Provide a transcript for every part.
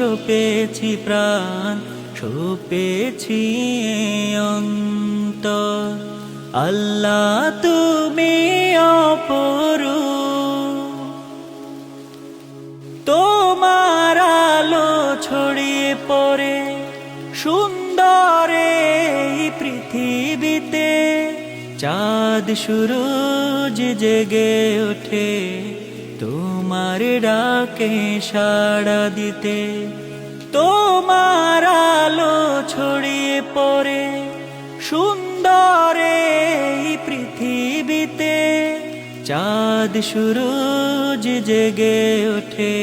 সপেছি প্রাণ সপেছি অন্তর। আল্লাহ, তুমি অপরু তোমার আলো ছড়িয়ে পড়ে সুন্দরে পৃথিবীতে। চাঁদ, সুরজ জেগে ওঠে তোমার ডাকে সাড়া দিতে, তোমার আলো ছড়িয়ে পড়ে, সুন্দরে পৃথিবীতে। চাঁদ সুরজ জেগে ওঠে,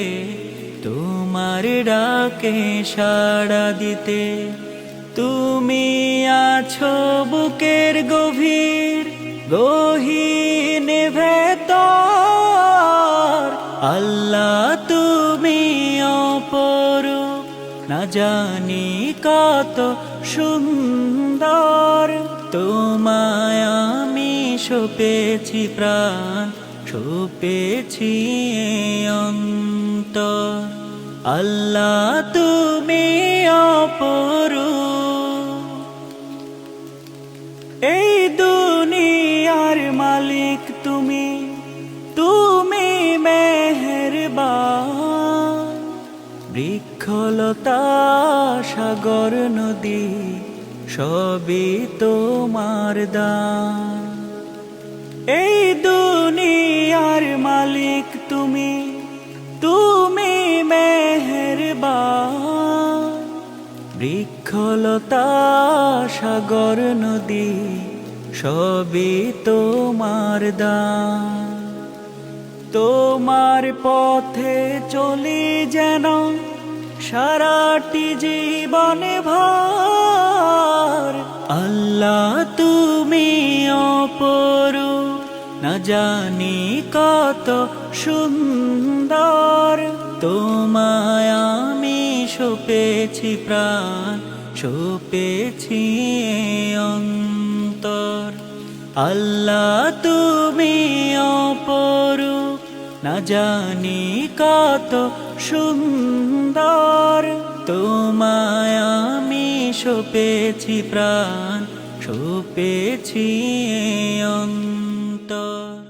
তোমার ডাকে সাড়া দিতে। তুমি আছো বুকের গভীর, গহীন আল্লাহ তুমি অপরু না জানি কত সুন্দর। তোমায় আমি সপেছি প্রাণ, সপেছি অন্তর। আল্লাহ তুমি অপরু এই দুনিয়ার মালিক তুমি। বৃক্ষলতা, সাগর, নদী, সবই তোমার দান। এই দুনিয়ার মালিক তুমি তুমি মেহেরবান। বৃক্ষলতা, সাগর, নদী, সবই তোমার দান। তোমার পথে চলি যেন সারাটি জীবনে ভর। আল্লাহ, তুমি অপরু না জানি কত সুন্দর। তোমায় আমি সপেছি প্রাণ, সপেছি অন্তর। আল্লাহ, তুমি অপরু না জানি কত সুন্দর। তোমায় আমি সুপেছি প্রাণ সুপেছি অন্তর।